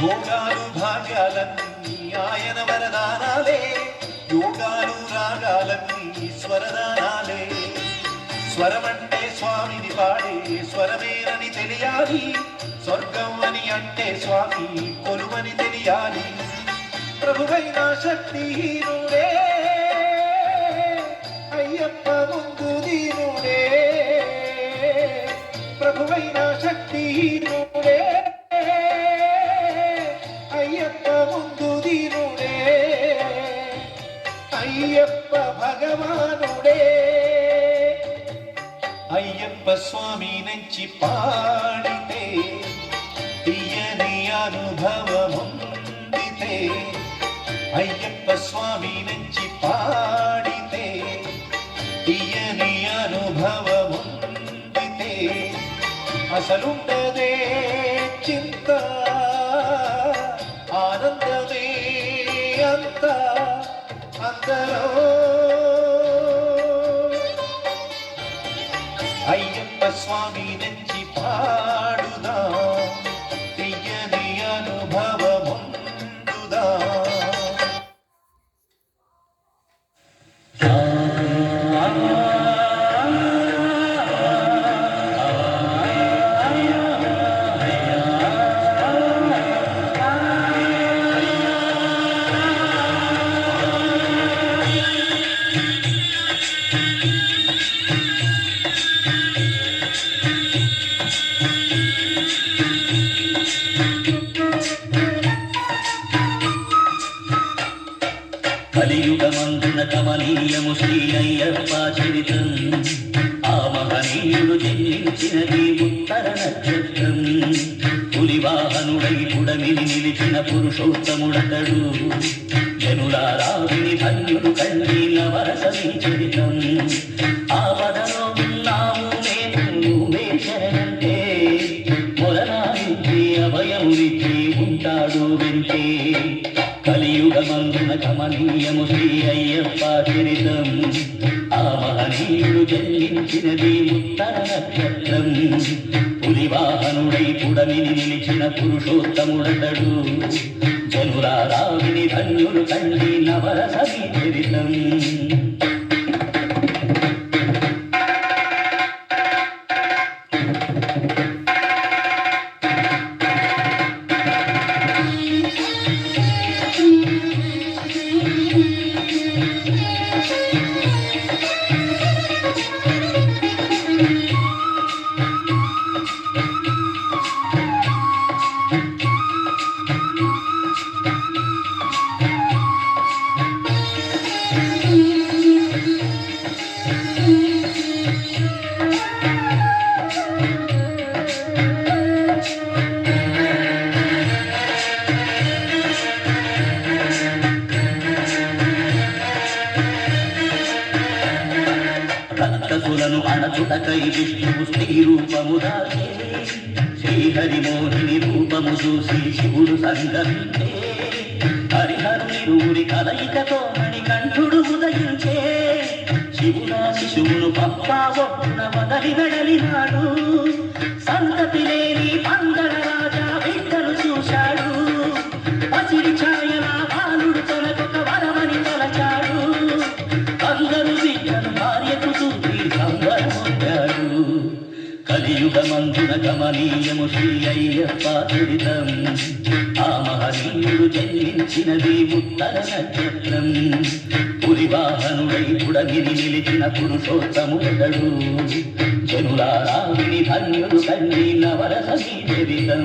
భోగాలు భాగ్యాలన్నీ ఆయన వరదానాలే. యోగాలు రాగాలన్నీ స్వరదానాలే స్వరమంటే స్వామిని పాడే స్వరమేనని తెలియాలి. స్వర్గం అని అంటే స్వామి కొలువని తెలియాలి. ప్రభువైన శక్తిహీనుడే. అయ్యప్ప స్వామి నుంచి పాడితే తీయని అనుభవముందితే అయ్యప్ప స్వామి నుంచి పాడితే తీయని అనుభవముందితే అసలుండదే చింత ఆనందమే అంత అందరూ. అయ్యప్ప స్వామి నుంచి పాడుదా కలియుగమందున కమనీయము శ్రీ అయ్యప్ప చరితం. ఆ మహనీయుడు జన్మించినది ఉత్తర నక్షత్రం. పులివాహనుడై పుడమిని నిలిచిన పురుషోత్తముడతడు. జనులారావిని ధన్యుడు కండి నవరసమి చరితం. ఆ పదలో ఉన్నాము మేము నువ్వే శరణంటే. మొరనాయించి అభయమునిచ్చి ఉంటాడు వెంటే. కలియుగమందున కమనీయము శ్రీ అయ్యప్ప చరితం. ఆ మహనీయుడు జన్మించినది ఉత్తర నక్షత్రం. పులివాహనుడై పుడమిని నిలిచిన పురుషోత్తముడతడు. జనురారావిని ధన్యులు కండి నవరసీ చరితం. అడచుటకై అణచుటకై విష్ణువు స్త్రీ రూపము దాచే శ్రీహరి మోహిని రూపము చూసి శివుడు సంగమించే హరిహరుని రూరి కలయికతో మణికంఠుడు ఉదయించే. శివుడా శిశువును పప్పా ఒప్పున వదలి వెడలినాడు సంతతి లేని పందడ గమనీయము శ్రీ అయ్యప్ప తుడితం ఆ మహనీయుడు జన్మించినది ఉత్తర నక్షత్రం పురివాహనుడై పుడమిని నిలిచిన పురుషోత్తముడడు జనులారావిని ధన్యుడు కండి నవరసీ చరితం.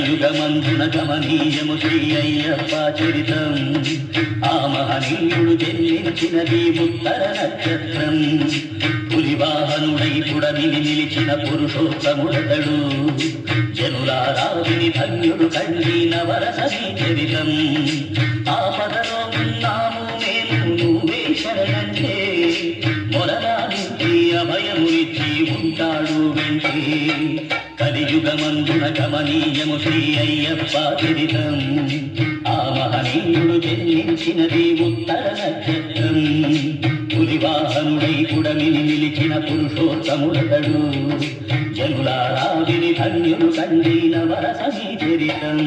కలియుగమందున గమనీయము శ్రీ అయ్యప్ప చరితం. ఆ మహనీయుడు జన్మించినది ఉత్తర నక్షత్రం. పులివాహనుడై పుడమిని నిలిచిన పురుషోత్తముడతడు. జనులారావిని ధన్యుడు కండి నవరసీ చరితం. ఆపదలో ఉన్నాము మేము నువ్వే శరణంటే కలియుగమందున గమనీయము శ్రీ అయ్యప్ప చరితం. ఆ మహనీయుడు జన్మించినది ఉత్తర నక్షత్రం. పులివాహనుడై పుడమిని నిలిచిన పురుషోత్తముడతడు. జనులారావిని ధన్యులు కండిన వరసమి చరితం.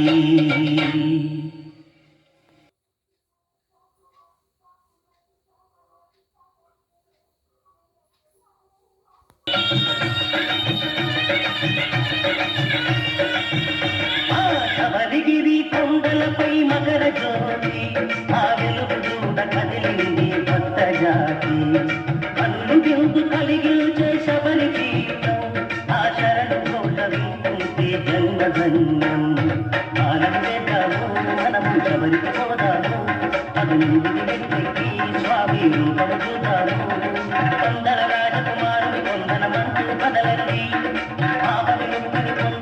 Thank you. ధన్యం ఆనందేద్దాము మనము అది స్వామి రూపము చూద్దాం.